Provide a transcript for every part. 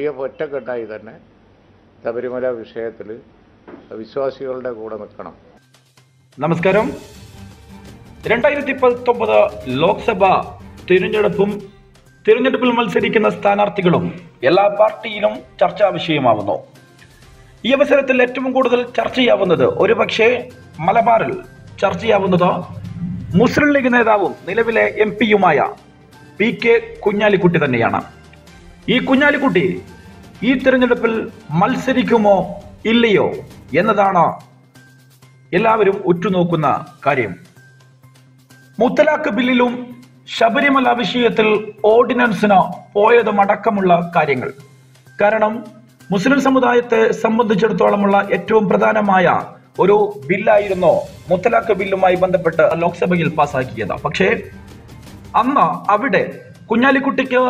F ഒറ്റക്കെട്ടായി തന്നെ ശബരിമല വിഷയത്തിൽ വിശ്വാസികളുടെ കൂടെ നിൽക്കണം. നമസ്കാരം. രണ്ടായിരത്തി പത്തൊമ്പത് ലോക്സഭ തിരഞ്ഞെടുപ്പും തിരഞ്ഞെടുപ്പിൽ മത്സരിക്കുന്ന സ്ഥാനാർത്ഥികളും എല്ലാ പാർട്ടിയിലും ചർച്ചാ വിഷയമാവുന്നു. ഈ അവസരത്തിൽ ഏറ്റവും കൂടുതൽ ചർച്ചയാവുന്നത് ഒരുപക്ഷെ മലബാറിൽ ചർച്ചയാവുന്നത് മുസ്ലിം ലീഗ് നേതാവും നിലവിലെ എം പിയുമായ പി കെ കുഞ്ഞാലിക്കുട്ടി തന്നെയാണ്. ഈ കുഞ്ഞാലിക്കുട്ടി ഈ തിരഞ്ഞെടുപ്പിൽ മത്സരിക്കുമോ ഇല്ലയോ എന്നതാണ് എല്ലാവരും ഉറ്റുനോക്കുന്ന കാര്യം. മുത്തലാഖ് ബില്ലിലും ശബരിമല വിഷയത്തിൽ ഓർഡിനൻസിന് പോയതുമടക്കമുള്ള കാര്യങ്ങൾ. കാരണം മുസ്ലിം സമുദായത്തെ സംബന്ധിച്ചിടത്തോളമുള്ള ഏറ്റവും പ്രധാനമായ ഒരു ബില്ലായിരുന്നു മുത്തലാഖ് ബില്ലുമായി ബന്ധപ്പെട്ട് ലോക്സഭയിൽ പാസാക്കിയത്. പക്ഷേ അന്ന് അവിടെ കുഞ്ഞാലിക്കുട്ടിക്ക്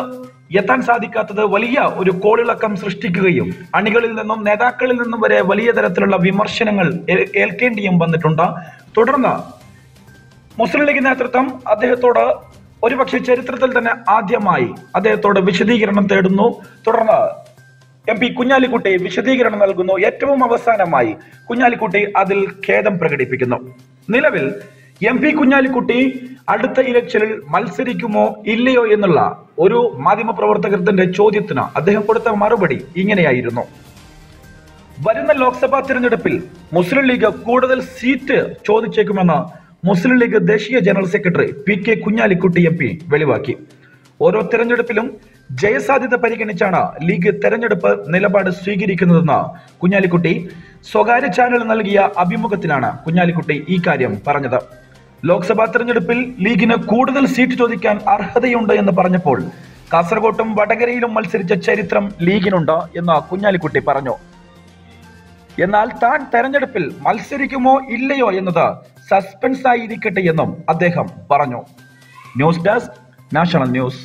എത്താൻ സാധിക്കാത്തത് വലിയ ഒരു കോളിളക്കം സൃഷ്ടിക്കുകയും അണികളിൽ നിന്നും നേതാക്കളിൽ നിന്നും വരെ വലിയ തരത്തിലുള്ള വിമർശനങ്ങൾ ഏൽക്കേണ്ടിയും വന്നിട്ടുണ്ട്. തുടർന്ന് മുസ്ലിം ലീഗ് നേതൃത്വം അദ്ദേഹത്തോട് ഒരുപക്ഷെ ചരിത്രത്തിൽ തന്നെ ആദ്യമായി അദ്ദേഹത്തോട് വിശദീകരണം തേടുന്നു. തുടർന്ന് എം പി കുഞ്ഞാലിക്കുട്ടി വിശദീകരണം നൽകുന്നു. ഏറ്റവും അവസാനമായി കുഞ്ഞാലിക്കുട്ടി അതിൽ ഖേദം പ്രകടിപ്പിക്കുന്നു. നിലവിൽ എം പി കുഞ്ഞാലിക്കുട്ടി അടുത്ത ഇലക്ഷനിൽ മത്സരിക്കുമോ ഇല്ലയോ എന്നുള്ള ഒരു മാധ്യമ പ്രവർത്തകത്തിന്റെ ചോദ്യത്തിന് അദ്ദേഹം കൊടുത്ത മറുപടി ഇങ്ങനെയായിരുന്നു. വരുന്ന ലോക്സഭാ തിരഞ്ഞെടുപ്പിൽ മുസ്ലിം ലീഗ് കൂടുതൽ സീറ്റ് ചോദിച്ചേക്കുമെന്ന് മുസ്ലിം ലീഗ് ദേശീയ general secretary P K Kunhalikutty M P വെളിവാക്കി. ഓരോ തിരഞ്ഞെടുപ്പിലും ജയസാധ്യത പരിഗണിച്ചാണ് ലീഗ് തെരഞ്ഞെടുപ്പ് നിലപാട് സ്വീകരിക്കുന്നതെന്ന് കുഞ്ഞാലിക്കുട്ടി സ്വകാര്യ ചാനൽ നൽകിയ അഭിമുഖത്തിലാണ് കുഞ്ഞാലിക്കുട്ടി ഈ കാര്യം പറഞ്ഞത്. ലോക്സഭാ തെരഞ്ഞെടുപ്പിൽ ലീഗിന് കൂടുതൽ സീറ്റ് ചോദിക്കാൻ അർഹതയുണ്ട് എന്ന് പറഞ്ഞപ്പോൾ കാസർകോട്ടും വടകരയിലും മത്സരിച്ച ചരിത്രം ലീഗിനുണ്ട് എന്ന് കുഞ്ഞാലിക്കുട്ടി പറഞ്ഞു. എന്നാൽ താൻ തെരഞ്ഞെടുപ്പിൽ മത്സരിക്കുമോ ഇല്ലയോ എന്നത് സസ്പെൻസ് ആയിരിക്കട്ടെ എന്നും അദ്ദേഹം പറഞ്ഞു. News desk national news.